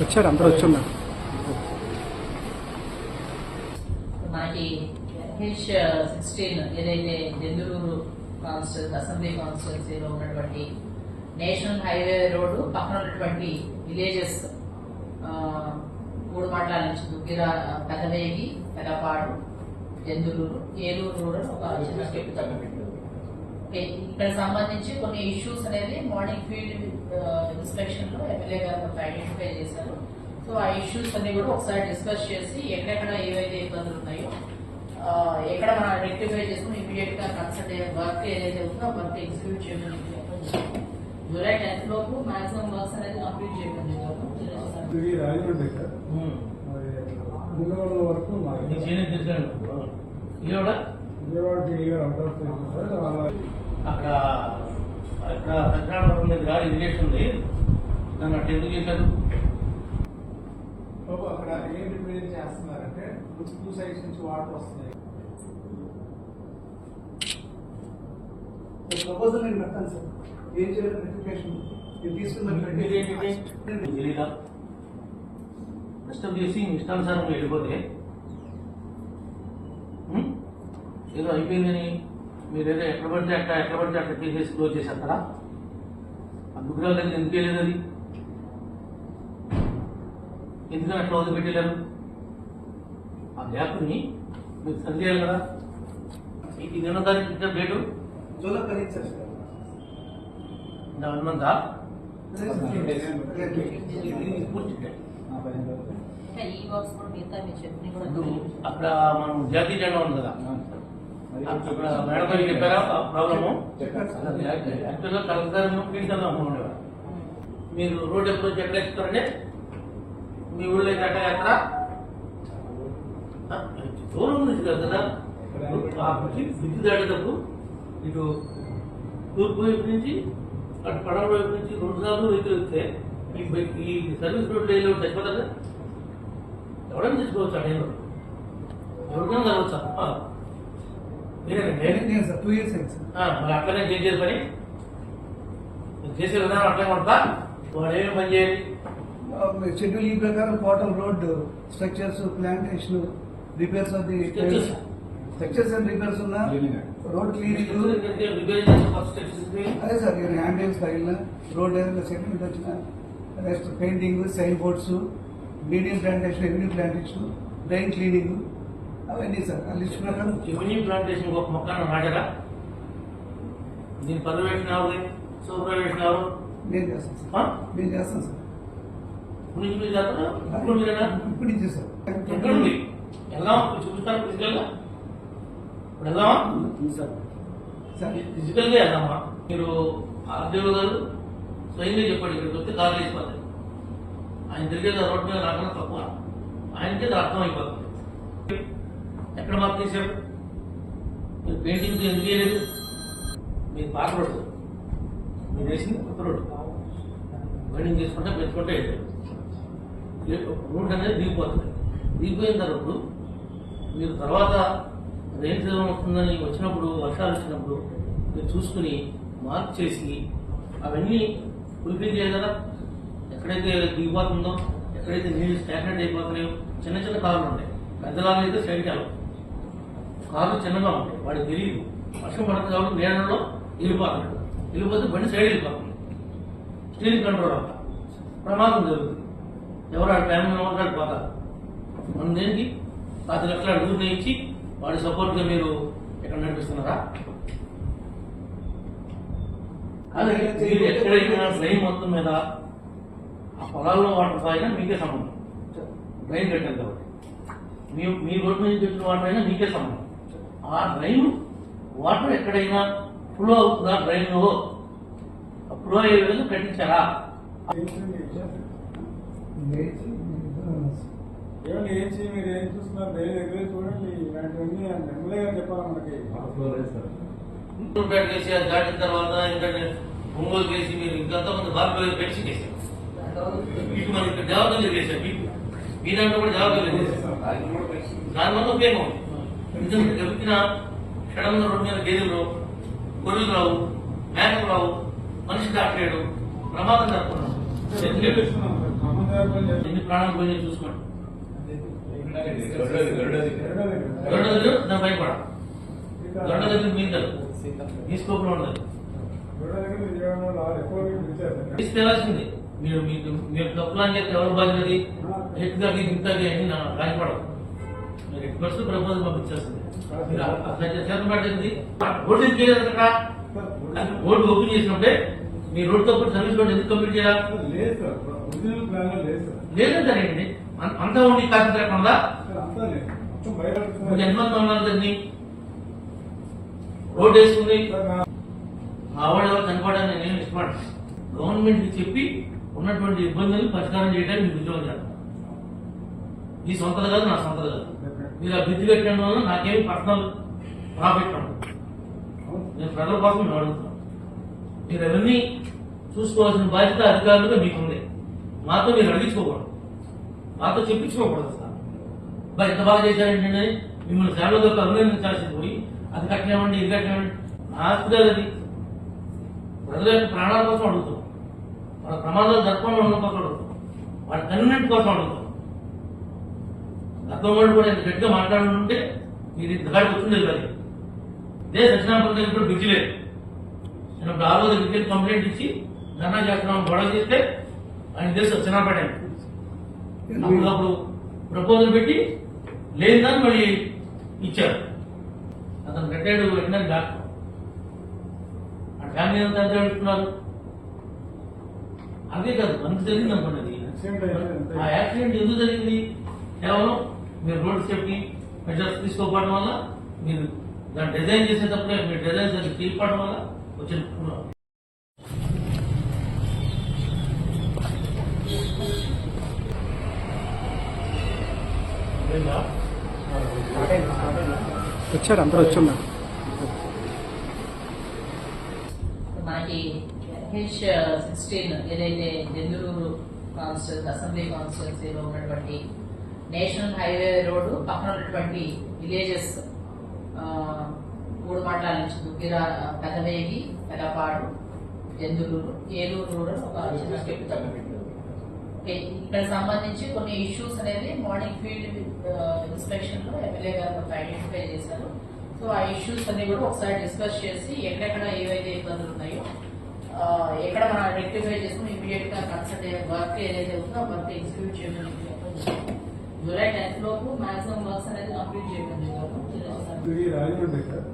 వచ్చారు అందరూ వచ్చున్నారు. సిక్స్టీన్ ఏదైతే దెందులూరు కాన్స్టిట్యూన్సీ అసెంబ్లీ కాన్స్టిట్యున్సీలో ఉన్నటువంటి నేషనల్ హైవే రోడ్డు పక్కన ఉన్నటువంటి విలేజెస్ మూడు మండలాల నుంచి దుగ్గిర పెదవేగి పెదపాడు దెందులూరు ఏలూరు రూరల్ ఒక చిన్న స్టెప్ ఇక్కడ సంబంధించి కొన్ని ఇష్యూస్ అనేది మార్నింగ్ ఫీల్డ్ ఇన్స్పెక్షన్లో ఎమ్మెల్యే గారు ఐడెంటిఫై చేశారు. సో ఆ ఇష్యూస్ అన్ని కూడా ఒకసారి డిస్కస్ చేసి ఎక్కడెక్కడ ఏవైతే ఇబ్బందులు ఉన్నాయో ఎక్కడ మనం రెక్టిఫై చేసుకుని ఇమీడియట్గా కన్సల్ట్ అయ్యే వర్క్ ఏదైతే ఉందో ఆ వర్క్ ఎగ్జిక్యూట్ చేయమని జరిగింది. జూలై టెన్త్ లోపు మాక్సిమం వర్క్స్ అనేది కంప్లీట్ చేయమని విజయవాడ వరకు అక్కడ అక్కడ సత్యనారాయణ దగ్గర ఇరిగేషన్ ఉంది దాన్ని అట్లా ఎందుకు చేశారు? బాబు అక్కడ ఏం రిప్రజెంట్ చేస్తున్నారంటే టూ సైడ్స్ నుంచి వాటర్ వస్తున్నాయి. ప్రపోజల్ నేను పెడతాను సార్ ఏం చేయాలి రెక్టిఫికేషన్ ఇది తీసుకుని తెలీదా? డిస్టర్బ్ చేసి ఇష్టానుసారం వెళ్ళిపోతే ఏదో అయిపోయిందని మీరు ఏదో ఎక్కడ పడితే అక్కడ ఎక్కడ పడితే అక్కడ తీసేసి క్లోజ్ చేసేస్తారా? ఆ దుగ్గురాల దగ్గర ఎందుకు వెళ్ళేది అది? ఎందుకని అట్లా వదిలిపెట్టలేరు ఆ గ్యాప్ని మీరు సరి చేయాలి కదా. ఇది ఎన్నో తారీఖు ఇచ్చిన డేటు జూలై పదిహేను సార్. దాని ఉన్నదా అక్కడ మనం జాతీయ జెండా ఉంది కదా. మేడం గారికి చెప్పారా? ప్రాబ్లము? యాక్చువల్గా కలెక్టర్ తీసుకెళ్దాం అనుకునేవారు మీరు రోడ్ అప్రోచ్ ఎక్కడ ఎక్కుతారంటే మీ ఊళ్ళో ఎక్కడ ఎక్కడ దూరం నుంచి కాదు ఆ బ్రిడ్జ్ దాటేటప్పుడు ఇటు తూర్పు వైపు నుంచి అటు పడవ వైపు నుంచి రెండు సార్లు వెహికల్ వస్తే ఈ ఈ సర్వీస్ రోడ్ లైన్లో చచ్చిపోతారు ఎవరైనా తెచ్చుకోవచ్చు ఆ టైంలో ఎవరికైనా కలవచ్చు? నేను సార్ టూ ఇయర్స్ అయింది సార్. మరి అట్లనే చేసేది పని. చేసే విధానం అట్లనే ఉంటా వాడు ఏమి పని చేయాలి? షెడ్యూల్ ఈ ప్రకారం total road structures plantation repairs of the. Structures and repairs ఉన్న రోడ్ క్లీనింగ్ అదే సార్ హ్యాండిల్స్ తగిలిన రోడ్ ఏదైనా సెటిల్మెంట్ వచ్చిన next painting sign boards medium plantation revenue plantation drain cleaning అవన్నీ సార్ ఆ లిస్ట్ ప్రకారం. రెవెన్యూ ప్లాంటేషన్ ఒక మొక్కను నాటారా దీని పర్యవేక్షణ ఎవరు సూపర్వేషన్ ఎవరు నేను చేస్తాను సార్? నేను చేస్తాను సార్. ఇప్పుడు చేస్తారా? ఇప్పుడు నుంచి సార్. ఎక్కడ ఉంది? వెళ్దాం చూపిస్తాను ఫిజికల్గా ఇప్పుడు వెళ్దామా? సార్. ఫిజికల్గా వెళ్దామా? మీరు ఆర్డీఓ గారు స్వయంగా చెప్పండి ఇక్కడికి వస్తే కారు వేసిపోతాయి ఆయన తిరిగేది రోడ్డు మీద రాకుండా తక్కువ. ఆయనకి అర్థం అయిపోతుంది ఎక్కడ మార్క్ చేశారు? మీరు పెయింటింగ్ ఎందుకు చేయలేదు? మీరు పాత రోడ్డు. మీరు వేసింది కొత్త రోడ్డు. బైండింగ్ చేసుకుంటే పెంచుకుంటే రోడ్ అనేది దిగిపోతుంది. దిగిపోయిన తర్వాత మీరు తర్వాత రెయిన్ సీజన్ వస్తుందని వచ్చినప్పుడు వర్షాలు వచ్చినప్పుడు మీరు చూసుకుని మార్క్ చేసి అవన్నీ ఫుల్ఫిల్ చేయాలి కదా. ఎక్కడైతే దిగిపోతుందో ఎక్కడైతే నీళ్ళు స్టాగ్నెట్ అయిపోతున్నాయో చిన్న చిన్న కాలంలో ఉంటాయి. పెద్దలాగా అయితే సైడ్కి వెళ్ళవు. కార్లు చిన్నగా ఉంటాయి వాడికి తెలియదు. వర్షం పడుతుంది కాబట్టి నీళ్ళలో వెళ్ళిపోతున్నాడు వెళ్ళిపోతే బండి సైడ్ వెళ్ళిపోతుంది. స్టీరింగ్ కంట్రోల్ అవ్వ ప్రమాదం జరుగుతుంది. ఎవరు ఆ ఫ్యామిలీ మెంబర్ పోతారు? మనం దేనికి? పది లక్షల అడుగులు ఇచ్చి వాడి సపోర్ట్గా మీరు ఎక్కడ నడిపిస్తున్నారా? కానీ మీరు ఎక్కడైనా డ్రైన్ మొత్తం మీద ఆ పొలాల్లో వాటర్ తాగినా మీకే సంబంధం. డ్రైన్ కట్టారు కాబట్టి. మీ మీ రోడ్డు మీద పెట్టిన వాటర్ అయినా మీకే సంబంధం. ఆ డ్రైన్ వాటర్ ఎక్కడైనా ఫ్లో అవుతుందా డ్రైన్లో ఫ్లో అయ్యే విధంగా కట్టించారా? ఏమన్నా ఏం చేయి మీరు ఏం చూస్తున్నారు? వేరే దగ్గర చూడండి. ఇలాంటివన్నీ ఎమ్మెల్యే గారు చెప్పాలి మనకి? ఇంప్రూవ్మెంట్ చేసి అది దాటిన తర్వాత ఇంకా ఒంగోలు చేసి మీరు ఇంకంతా మంది బాగా పెంచి చేశారు. ఇక్కడ దేవతలు చేశారు మీకు మీ దాంట్లో కూడా దేవతలు చేశారు దానివల్ల ఉపయోగం ఉంది. ఎందుకంటే దొరికిన క్షణంలో రెండు మీద గేదెలు గొర్రెలు రావు మేకలు రావు మనిషి దాటలేడు ప్రమాదం చేస్తున్నాం. ఎన్ని ప్రాణాలు పోయినాయి చూసుకోండి. రెండోది కదా. గరుడ దగ్గర దాని భయపడ గరుడ దగ్గర మీద ఈ స్కోప్లో ఉండదు. తీసుకెళ్ళాల్సింది మీరు మీకు మీరు తప్పులు అని చెప్తే ఎవరు బాధ్యతది హెడ్గా ఇంతగా అని నా రాజపడదు పరిస్థితులు ప్రపోజల్ పంపించాల్సింది మీరు అట్లా చేత పడుతుంది ఓటు ఎందుకు అక్కడ? ఓపెన్ చేసినప్పుడే మీ రోడ్ సర్వీస్ రోడ్ ఎందుకు కంప్లీట్ చేయాలి? లేదు సార్ లేదంటారండి అంతా ఉండి బయట మీకు ఎంతమంది ఉన్నారు దాన్ని? రోడ్ వేసుకుంది నా- ఆవిడ ఎవరు నేను ఇష్టపడను. గవర్నమెంట్ చెప్పి ఉన్నటువంటి ఇబ్బందులు పరిష్కారం చేయడానికి మీకు ఉద్యోగం చేస్తాను. మీ సొంతది కాదు నా సొంతది కాదు. మీరు ఆ బిద్దు పెట్టడం వల్ల నాకేమి పర్సనల్ ప్రాఫిట్ ఉండదు. నేను ప్రజల కోసం మేము అడుగుతున్నాను మీరు అవన్నీ చూసుకోవాల్సిన బాధ్యత అధికారులుగా మీకుంది మాతో మీరు అడిగించుకోకూడదు. మాతో చెప్పించుకోకూడదు సార్. బాగా ఎంత బాగా చేశారంటే మిమ్మల్ని సేవలతో అభినందించాల్సింది పోయి అది కట్టలేమండి ఇది కట్టలేమండి నా కాదు అది. ప్రజల ప్రాణాల కోసం అడుగుతాం వాళ్ళ ప్రమాదాలు జరగకుండా ఉండడం కోసం అడుగుతాం వాళ్ళ కన్వీనెంట్ కోసం అడుగుతాం వాళ్ళు కూడా ఇంత గట్టిగా మాట్లాడుతుంటే మీరు ఇంతకాడికి వచ్చింది కదా ఇదే సత్యనారాయణ దగ్గర కూడా బ్రిడ్జ్ లేదు. నేను ఇప్పుడు ఆ రోజు దగ్గరికి కంప్లైంట్ ఇచ్చి ధర్నా చేస్తున్నాం గొడవ చేస్తే ఆయన తెలుసు సత్యనారాయణ అప్పుడు ప్రపోజల్ పెట్టి లేదని మళ్ళీ ఇచ్చారు. అతను రిటైర్డ్ వెటనరీ డాక్టర్. ఆ ఫ్యామిలీ అంతా పెట్టుకున్నారు అదే కాదు మనకు జరిగింది అనుకోండి అంతే. ఆ యాక్సిడెంట్ ఎందుకు జరిగింది? కేవలం మీరు రోడ్ సేఫ్టీ మెజర్స్ తీసుకోకపోవడం వల్ల మీరు దాన్ని డిజైన్ చేసేటప్పుడే మీరు డిజైన్ అది తీసుకోవడం వల్ల వచ్చిన? వచ్చారు అందరూ వచ్చున్నారు మనకి హెచ్ సిక్స్టీన్ ఏదైతే దెందులూరు కాన్స్టిట్యూన్సీ అసెంబ్లీ కాన్స్టిట్యున్సీలో ఉన్నటువంటి నేషనల్ హైవే రోడ్డు పక్కన ఉన్నటువంటి విలేజెస్ మూడు మండలాల నుంచి దుగ్గిర పెదవేగి పెదపాడు దెందులూరు ఏలూరు కూడా ఒక చిన్న స్టెప్. ఇక్కడ సంబంధించి కొన్ని ఇష్యూస్ అనేది మార్నింగ్ ఫీల్డ్ ఇన్స్పెక్షన్లో ఎమ్మెల్యే గారు ఐడెంటిఫై చేశారు. సో ఆ ఇష్యూస్ అన్ని కూడా ఒకసారి డిస్కస్ చేసి ఎక్కడెక్కడ ఏవైతే ఇబ్బందులు ఉన్నాయో ఎక్కడ మనం రెక్టిఫై చేసుకుని ఇమీడియట్గా కన్సల్ట్ అయ్యే వర్క్ ఏదైతే ఉందో ఆ వర్క్ ఎగ్జిక్యూట్ జరిగింది. జూలై టెన్త్ లోపు మాక్సిమం వర్క్స్ అనేది కంప్లీట్ చేయమని చెప్పారు రాజమండ్రి సార్.